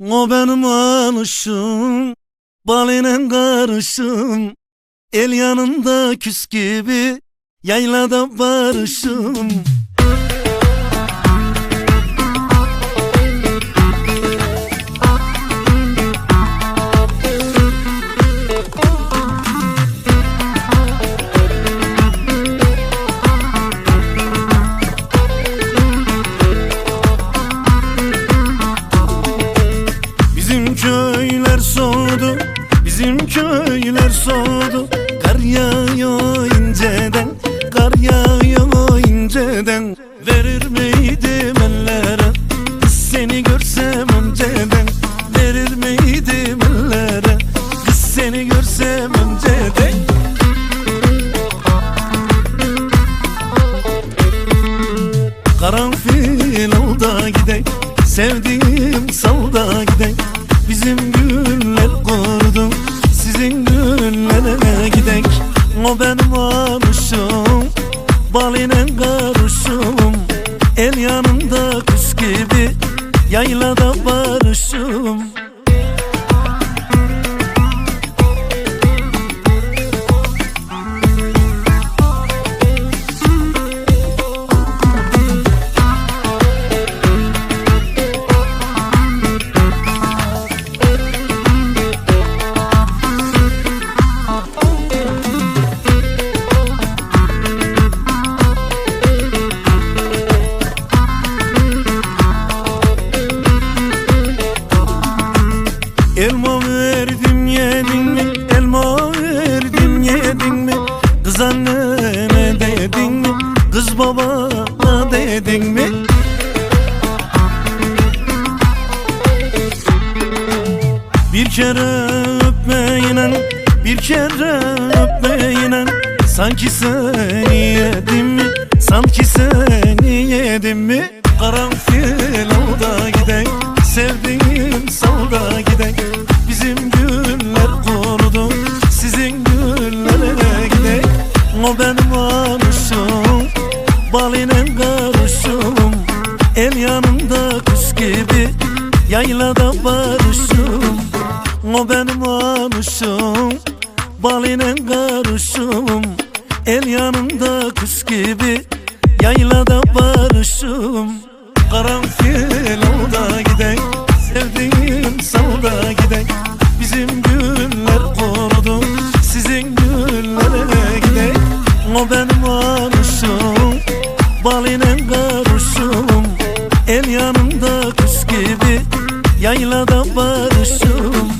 O benim alışım Balinen karışım. El yanında küs gibi Yaylada barışım soğudu. Kar yağıyor inceden Kar yağıyor inceden. Verir miydim ellere? Kız seni görsem önceden. Verir miydim ellere? Kız seni görsem önceden. Karanfil alda gidek Sevdiğim salda gidek Bizim güller kurdum Sizin güllere gidek O benim alışım Balinen karışım El yanında kuş gibi Yaylada barışım Elma verdim yedin mi? Elma verdim yedin mi? Kız annene dedin mi? Kız babana dedin mi? Bir kere öpmeyle Bir kere öpmeyle Sanki seni yedim mi Sanki seni Alışım Balinen karışım El yanında kuş gibi Yaylada barışım. O benim alışım Balinen karışım El yanında kuş gibi Yaylada barışım. Karanfil olda gidek Sevdiğim salda O benim alışım Balinen karışım El yanında kuş gibi Yaylada barışım